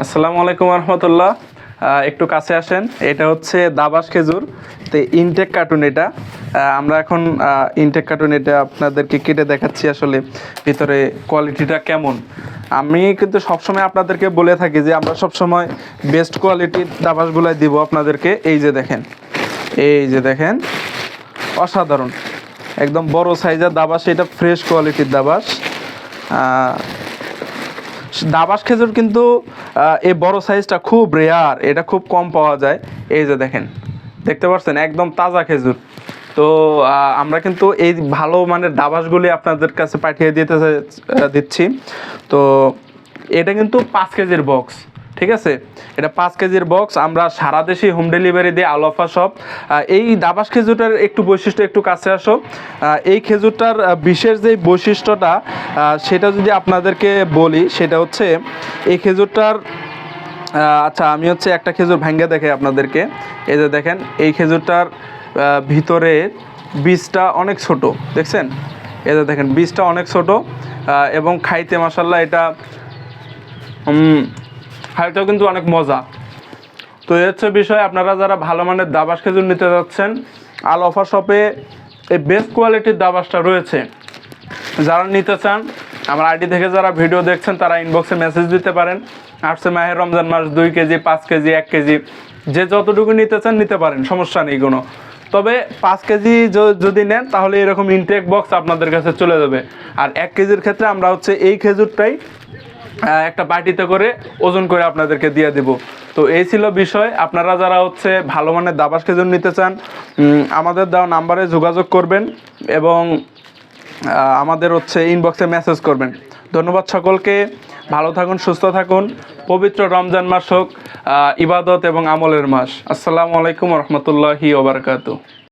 আসসালামু আলাইকুম রহমতুল্লাহ। একটু কাছে আসেন। এটা হচ্ছে দাবাস খেজুর। তো ইনটেক কার্টুন এটা। আমরা এখন ইনটেক কার্টুন এটা আপনাদেরকে কেটে দেখাচ্ছি আসলে ভিতরে কোয়ালিটিটা কেমন। আমি কিন্তু সবসময় আপনাদেরকে বলে থাকি যে আমরা সবসময় বেস্ট কোয়ালিটির দাবাসগুলাই দিব আপনাদেরকে। এই যে দেখেন। এই যে দেখেন। অসাধারণ। একদম বড় সাইজের দাবাস, এটা ফ্রেশ কোয়ালিটির দাবাস। দাবাস খেজুর কিন্তু এই বড় সাইজটা খুব রেয়ার এটা খুব কম পাওয়া যায়। এই যে দেখেন, দেখতে পাচ্ছেন, একদম তাজা খেজুর। তো আমরা কিন্তু এই ভালো মানের দাবাসগুলি আপনাদের কাছে পাঠিয়ে দিতে দিচ্ছি। তো, এটা কিন্তু পাঁচ কেজির বক্স ঠিক আছে? এটা পাঁচ কেজির বক্স আমরা সারা দেশে হোম ডেলিভারি দিই আলোফা সব। এই দাবাস খেজুরটার একটু বৈশিষ্ট্য একটু কাছে আসো। এই খেজুরটার বিশেষ যে বৈশিষ্ট্যটা সেটা যদি আপনাদেরকে বলি, সেটা হচ্ছে এই খেজুরটার আচ্ছা আমি হচ্ছে একটা খেজুর ভাঙ্গে দেখে আপনাদেরকে। এই যে দেখেন, এই খেজুরটার ভিতরে বীজটা অনেক ছোট, দেখছেন? এই যে দেখেন, বীজটা অনেক ছোট এবং খাইতে মাসাল্লাহ এটা খাইতেও কিন্তু অনেক মজা। তো এই হচ্ছে বিষয়, আপনারা যারা ভালো মানের দাবাস খেজুর নিতে যাচ্ছেন, আল অফার শপে এই বেস্ট কোয়ালিটির দাবাসটা রয়েছে। যারা নিতে চান, আমার আইডি থেকে যারা ভিডিও দেখছেন, তারা ইনবক্সে মেসেজ দিতে পারেন। আসছে মাহের রমজান মাস, দুই কেজি, পাঁচ কেজি, এক কেজি। যে যতটুকু নিতে চান, নিতে পারেন, সমস্যা নেই কোনো। তবে পাঁচ কেজি যদি নেন, তাহলে এরকম ইনটেক বক্স আপনাদের কাছে চলে যাবে। আর এক কেজির ক্ষেত্রে আমরা হচ্ছে এই খেজুরটাই একটা বাটিতে করে ওজন করে আপনাদেরকে দিয়ে দেব। তো এই ছিল বিষয়। আপনারা যারা হচ্ছে ভালো মানের দাবাস খেজুর নিতে চান আমাদের দেওয়া নাম্বারে যোগাযোগ করবেন এবং আমাদের হচ্ছে ইনবক্সে মেসেজ করবেন। ধন্যবাদ সকলকে। ভালো থাকুন, সুস্থ থাকুন। পবিত্র রমজান মাস হোক ইবাদত এবং আমলের মাস। আসসালামু আলাইকুম রহমতুল্লাহি ওবরকাতু